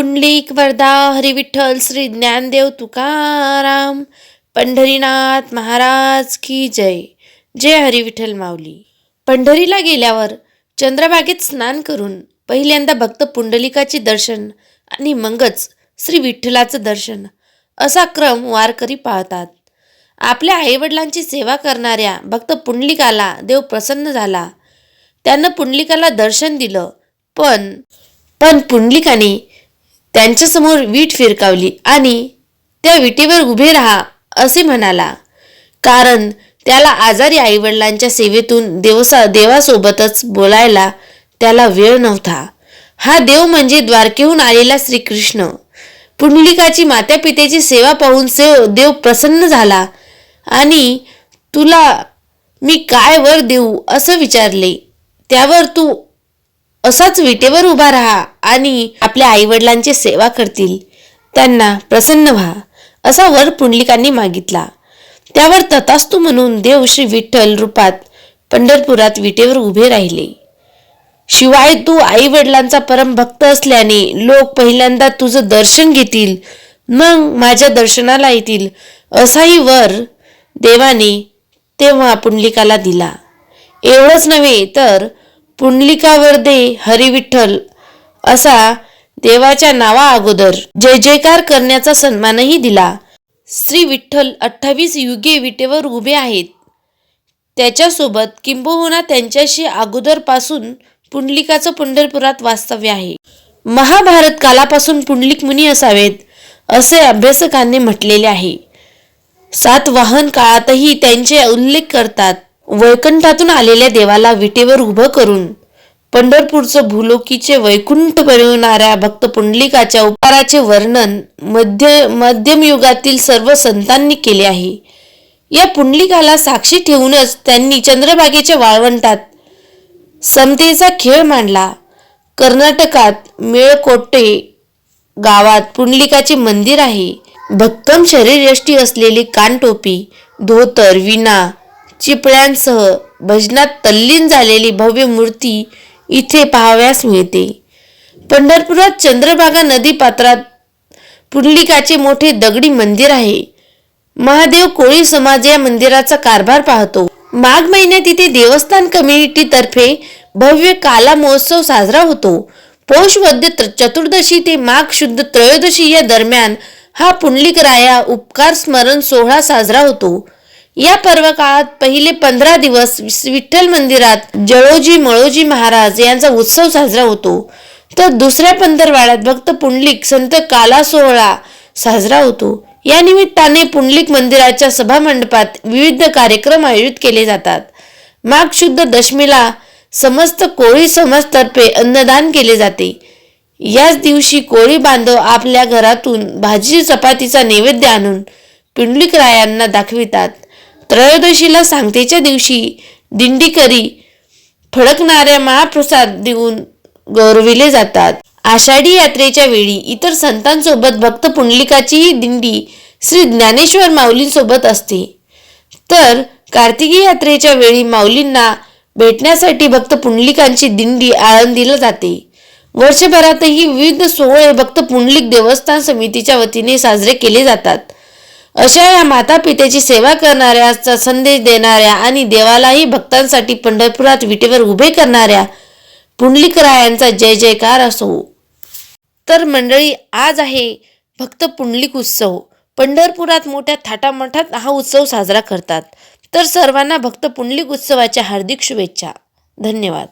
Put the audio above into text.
पुंडलिक वरदा हरिविठ्ठल श्री ज्ञानदेव तुकाराम पंढरीनाथ महाराज की जय. जय हरिविठ्ठल माऊली. पंढरीला गेल्यावर चंद्रभागेत स्नान करून पहिल्यांदा भक्त पुंडलिकाचे दर्शन आणि मगच श्री विठ्ठलाचं दर्शन असा क्रम वारकरी पाळतात. आपल्या आईवडिलांची सेवा करणाऱ्या भक्त पुंडलिकाला देव प्रसन्न झाला. त्यानं पुंडलिकाला दर्शन दिलं पण पण पुंडलिकाने त्यांच्यासमोर वीट फिरकावली आणि त्या विटेवर उभे राहा असे म्हणाला. कारण त्याला आजारी आईवडिलांच्या सेवेतून देवसा देवासोबतच बोलायला त्याला वेळ नव्हता. हा देव म्हणजे द्वारकेहून आलेला श्रीकृष्ण. पुंडलिकाची मात्या पित्याची सेवा पाहून सेव देव प्रसन्न झाला आणि तुला मी काय वर देऊ असं विचारले. त्यावर तू असाच विटेवर उभा राहा आणि आपल्या आईवडिलांची सेवा करतील. त्यांना प्रसन्न व्हा असा वर पुंडलिकांनी मागितला. त्यावर तथास्तू म्हणून देव श्री विठ्ठल रूपात पंढरपुरात विटेवर उभे राहिले. शिवाय तू आई वडिलांचा परम भक्त असल्याने लोक पहिल्यांदा तुझं दर्शन घेतील मग माझ्या दर्शनाला येतील असाही वर देवाने तेव्हा पुंडलिकाला दिला. एवढंच नव्हे तर पुंडलिका वर्दे हरिविठ्ठल असा देवाच्या नावा अगोदर जय जयकार करण्याचा सन्मानही दिला. श्री विठ्ठल अठ्ठावीस युगे विटेवर उभे आहेत. त्याच्यासोबत किंबहुना त्यांच्याशी अगोदरपासून पुंडलिकाचं पंढरपुरात वास्तव्य आहे. महाभारत कालापासून पुंडलिक मुनी असावेत असे अभ्यासकांनी म्हटलेले आहे. सातवाहन काळातही त्यांचे उल्लेख करतात. वैकुंठातून आलेल्या देवाला विटेवर उभं करून पंढरपूरचं भूलोकीचे वैकुंठ बनवणाऱ्या भक्त पुंडलिकाच्या उपकाराचे वर्णन मध्य मध्यम युगातील सर्व संतांनी केले आहे. या पुंडलिकाला साक्षी ठेवूनच त्यांनी चंद्रभागेच्या वाळवंटात समतेचा खेळ मांडला. कर्नाटकात मेळकोटे गावात पुंडलिकाचे मंदिर आहे. भक्कम शरीरयष्टी असलेली कानटोपी धोतर विना चिपळ्यांसह भजनात तल्लीन झालेली भव्य मूर्ती इथे पाहाव्यास मिळते. पंढरपुरात चंद्रभागा नदी पात्रात पुंडलिकाचे मोठे दगडी मंदिर आहे. महादेव कोळी समाज या मंदिराचा कारभार पाहतो. माघ महिन्यात इथे देवस्थान कम्युनिटी तर्फे भव्य काला महोत्सव साजरा होतो. पौष वद्य चतुर्दशी ते माघ शुद्ध त्रयोदशी या दरम्यान हा पुंडलिक राया उपकार स्मरण सोहळा साजरा होतो. या पर्व काळात पहिले पंधरा दिवस विठ्ठल मंदिरात जळोजी मळोजी महाराज यांचा उत्सव साजरा होतो. तर दुसऱ्या पंधरवाड्यात भक्त पुंडलिक संत काला सोहळा साजरा होतो. या निमित्ताने पुंडलिक मंदिराच्या सभामंडपात विविध कार्यक्रम आयोजित केले जातात. माघ शुद्ध दशमीला समस्त कोळी समाजतर्फे अन्नदान केले जाते. याच दिवशी कोळी बांधव आपल्या घरातून भाजी चपातीचा नैवेद्य आणून पुंडलिक रायांना दाखवितात. त्रयोदशीला सांगतेच्या दिवशी दिंडीकरी फडकणाऱ्या महाप्रसाद देऊन गौरविले जातात. आषाढी यात्रेच्या वेळी इतर संतांसोबत भक्त पुंडलिकाचीही दिंडी श्री ज्ञानेश्वर माऊलींसोबत असते. तर कार्तिकी यात्रेच्या वेळी माऊलींना भेटण्यासाठी भक्त पुंडलिकांची दिंडी आळंदीला जाते. वर्षभरातही विविध सोहळे भक्त पुंडलिक देवस्थान समितीच्या वतीने साजरे केले जातात. अशा या माता पित्याची सेवा करणाऱ्याचा संदेश देणाऱ्या आणि देवालाही भक्तांसाठी पंढरपुरात विटेवर उभे करणाऱ्या पुंडलिकरायांचा जय जयकार असो. तर मंडळी आज आहे भक्त पुंडलिक उत्सव. पंढरपुरात मोठ्या थाटामठात हा उत्सव साजरा करतात. तर सर्वांना भक्त पुंडलिक उत्सवाच्या हार्दिक शुभेच्छा. धन्यवाद.